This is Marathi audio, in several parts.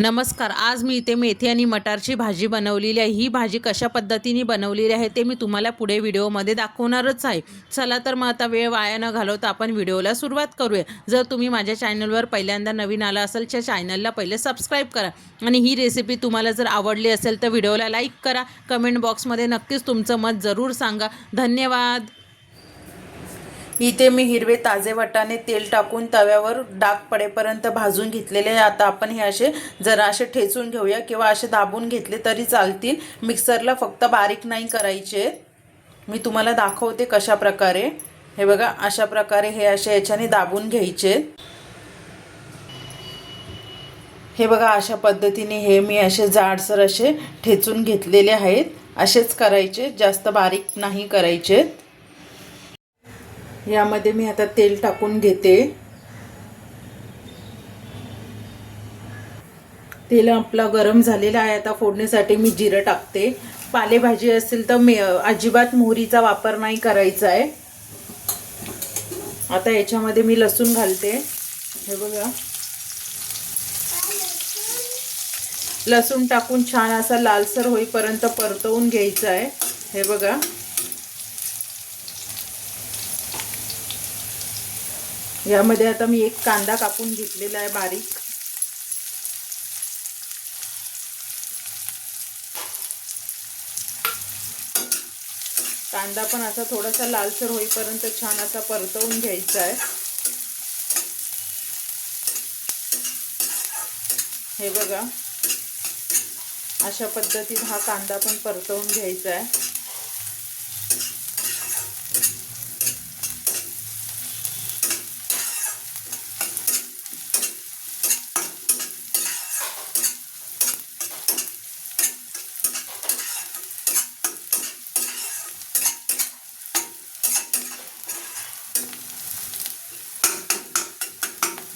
नमस्कार आज मी इथे मेथी आणि मटारची भाजी बनवलेली आहे. ही भाजी कशा पद्धतीने बनवलेली आहे ते मी तुम्हाला पुढे व्हिडिओमध्ये दाखवणारच आहे. चला तर मग आता वेळ वाया न घालवता आपण व्हिडिओला सुरुवात करूया. जर तुम्ही माझ्या चॅनलवर पहिल्यांदा नवीन आला असेल त्या चॅनलला पहिले सबस्क्राईब करा. आणि ही रेसिपी तुम्हाला जर आवडली असेल तर व्हिडिओला लाईक करा. कमेंट बॉक्समध्ये नक्कीच तुमचं मत जरूर सांगा. धन्यवाद. इथे मी हिरवे ताजे वटाने तेल टाकून तव्यावर डाग पडेपर्यंत भाजून घेतलेले आता आपण हे असे जरा असे ठेचून घेऊया किंवा असे दाबून घेतले तरी चालतील. मिक्सरला फक्त बारीक नाही करायचे. मी तुम्हाला दाखवते कशा प्रकारे. हे बघा अशा प्रकारे हे असे याच्याने दाबून घ्यायचे. हे बघा अशा पद्धतीने हे मी असे जाडसर असे ठेचून घेतलेले आहेत. असेच करायचे जास्त बारीक नाही करायचे. यामध्ये मी आता तेल टाकून घेते. तेल आपला गरम झालेलं आहे आता फोडणीसाठी मी जिरं टाकते. पालेभाजी असेल तर मे अजिबात मोहरीचा वापर नाही करायचा आहे. आता याच्यामध्ये मी लसूण घालते. हे बघा. लसूण टाकून छान असा लालसर होईपर्यंत परतवून घ्यायचा आहे. हे बघा. यामध्ये आता मी एक कांदा कापून घेतलेला आहे बारीक. कांदा पण असा थोडासा लालसर होईपर्यंत छान असा परतवून घ्यायचा आहे. हे बघा. अशा पद्धतीत हा कांदा पण परतवून घ्यायचा आहे.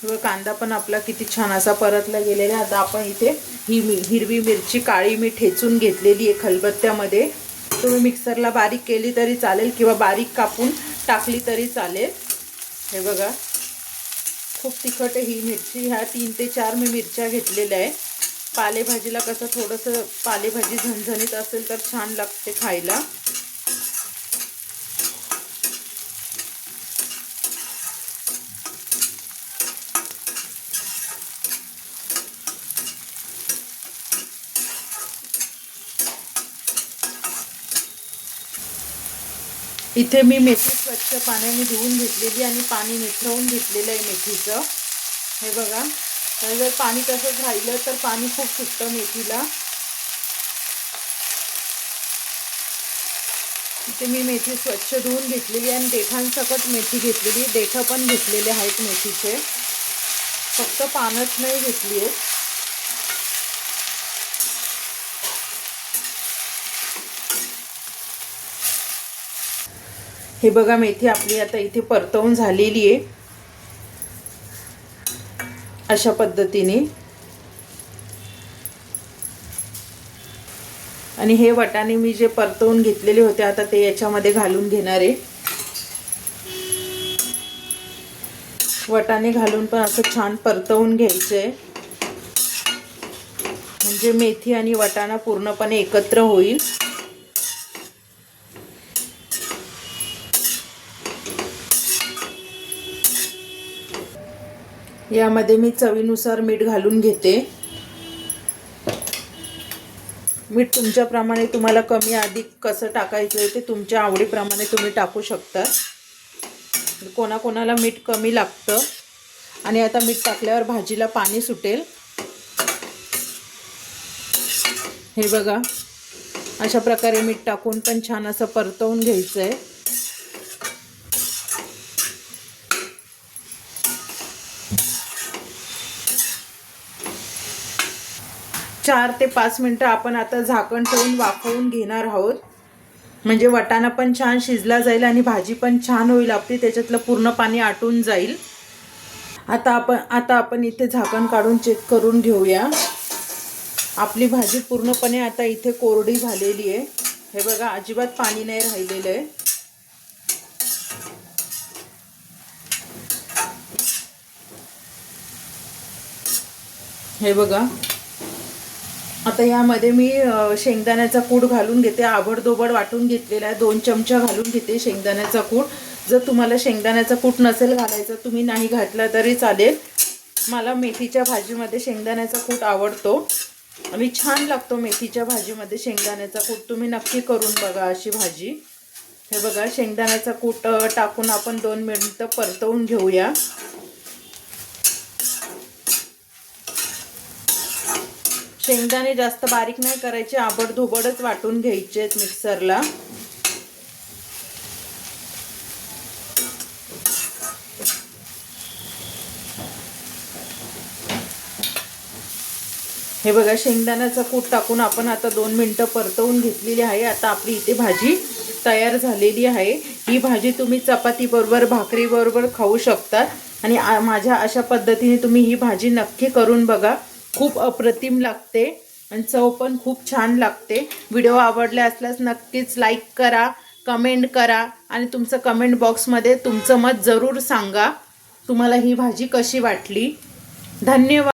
किंवा कांदा पण आपला किती छान असा परतला गेलेला आता आपण इथे ही मी हिरवी मिरची काळी मी ठेचून घेतलेली आहे खलबत्त्यामध्ये. तुम्ही मिक्सरला बारीक केली तरी चालेल किंवा बारीक कापून टाकली तरी चालेल. हे बघा. खूप तिखट आहे ही मिरची. ह्या तीन ते चार मी मिरच्या घेतलेल्या आहे. पालेभाजीला कसं थोडंसं पालेभाजी झणझणीत असेल तर छान लागते खायला. इथे मी मेथी स्वच्छ पाण्याने धुवून घेतलेली आणि पाणी निथरवून घेतलेलं आहे मेथीचं. हे बघा. तर जर पाणी तसंच राहिलं तर पाणी खूप सुटतं मेथीला. इथे मी मेथी स्वच्छ धुवून घेतलेली आणि देठांसकट मेथी घेतलेली देठं पण घेतलेले आहेत मेथीचे. फक्त पानच नाही घेतली आहेत. हे बघा मेथी आपली आता इथे परतवून झालेली आहे. अशा पद्धतीने. आणि हे वटाणे मी जे परतवून घेतलेले होते आता ते याच्यामध्ये घालून घेणार आहे. वटाणे घालून पण असं छान परतवून घ्यायचंय म्हणजे मेथी आणि वटाणा पूर्णपणे एकत्र होईल. यामध्ये मी चवीनुसार मीठ घालून घेते. मीठ तुमच्याप्रमाणे तुम्हाला कमी अधिक कसं टाकायचं आहे ते तुमच्या आवडीप्रमाणे तुम्ही टाकू शकता. कोणाकोणाला मीठ कमी लागतं. आणि आता मीठ टाकल्यावर भाजीला पाणी सुटेल. हे बघा. अशा प्रकारे मीठ टाकून पण छान असं परतवून घ्यायचं आहे चार ते पाच मिनटं आपण आता झाकण ठेवून वाफवून घेणार आहोत. म्हणजे वटाणा पण छान शिजला जाईल आणि भाजी पण छान होईल. आपली त्याच्यातलं पूर्ण पाणी आटून जाईल. आता आपण आता आपण इथे झाकण काढून चेक करून घेऊया. आपली भाजी पूर्णपणे आता इथे कोरडी झालेली आहे. हे बघा अजिबात पाणी नाही राहिलेलं आहे. हे बघा आता यामध्ये मी शेंगदाण्याचा कूट घालून घेते आबडदोबड वाटून घेतलेला आहे दोन चमचा घालून घेते शेंगदाण्याचा कूट. जर तुम्हाला शेंगदाण्याचा कूट नसेल घालायचा तुम्ही नाही घातला तरी चालेल. मला मेथीच्या भाजीमध्ये शेंगदाण्याचा कूट आवडतो. आणि छान लागतो मेथीच्या भाजीमध्ये शेंगदाण्याचा कूट. तुम्ही नक्की करून बघा अशी भाजी. हे बघा शेंगदाण्याचा कूट टाकून आपण दोन मिनिटं परतवून घेऊया. शेंगदाणे जास्त बारीक नाही करायचे आबडधोबडच वाटून घ्यायचे आहेत मिक्सरला. हे बघा शेंगदाण्याचा कूट टाकून आपण आता दोन मिनटं परतवून घेतलेली आहे. आता आपली इथे भाजी तयार झालेली आहे. ही भाजी तुम्ही चपातीबरोबर भाकरीबरोबर खाऊ शकतात. आणि माझ्या अशा पद्धतीने तुम्ही ही भाजी नक्की करून बघा. खूप अप्रतिम लागते आणि चव पण खूप छान लागते. व्हिडिओ आवडले असल्यास नक्कीच लाईक करा कमेंट करा आणि तुमचं कमेंट बॉक्समध्ये तुमचं मत जरूर सांगा. तुम्हाला ही भाजी कशी वाटली? धन्यवाद.